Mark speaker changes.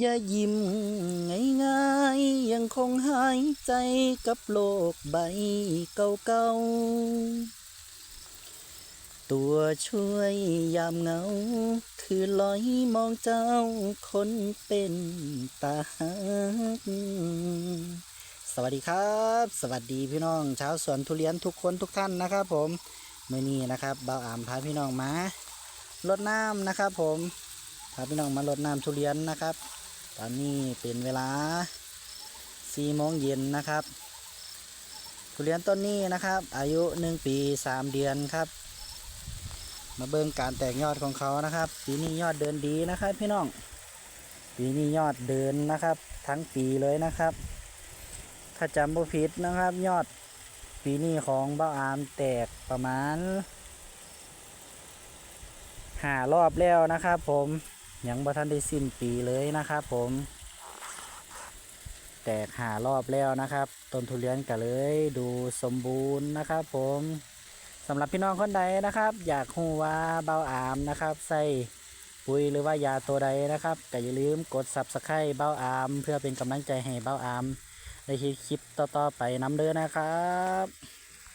Speaker 1: อย่ายิ้มง่ายๆยังคงหายใจกับโลกใบเก่าๆ ตัวช่วยยามเหงา คือลอยมองเจ้าคนเป็นตาหักสวัสดีครับ สวัสดีพี่น้องชาวสวนทุเรียนทุกคนทุกท่านนะครับผมเมื่อนี้นะครับเบาอามพาพี่น้องมารดน้ำนะครับผมพาพี่น้องมารดน้ำทุเรียนนะครับ ตอนนี้เป็นเวลา4โมงเย็นนะครับทุเรียนต้นนี้นะครับ อายุ1ปี3เดือนครับ มาเบิ่งการแตกยอดของเขานะครับ ปีนี้ยอดเดินดีนะครับพี่น้อง ปีนี้ยอดเดินนะครับ ทั้งปีเลยนะครับ ถ้าจำบ่ผิดนะครับ ยอดปีนี้ของเบ้าอามแตกประมาณหารอบแล้วนะครับผม ยังบ่ทันได้สิ้นปีเลยนะครับผม แตกหารอบแล้วนะครับ ต้นทุเรียนก็เลยดูสมบูรณ์นะครับผมสำหรับพี่น้องคนใดนะครับ อยากรู้ว่าเบาอามนะครับใส่ปุ๋ยหรือว่ายาตัวใดนะครับก็อย่าลืมกด subscribe เบาอาม เพื่อเป็นกำลังใจให้เบาอามได้เห็นคลิปต่อๆไปน้ำเด้อนะครับ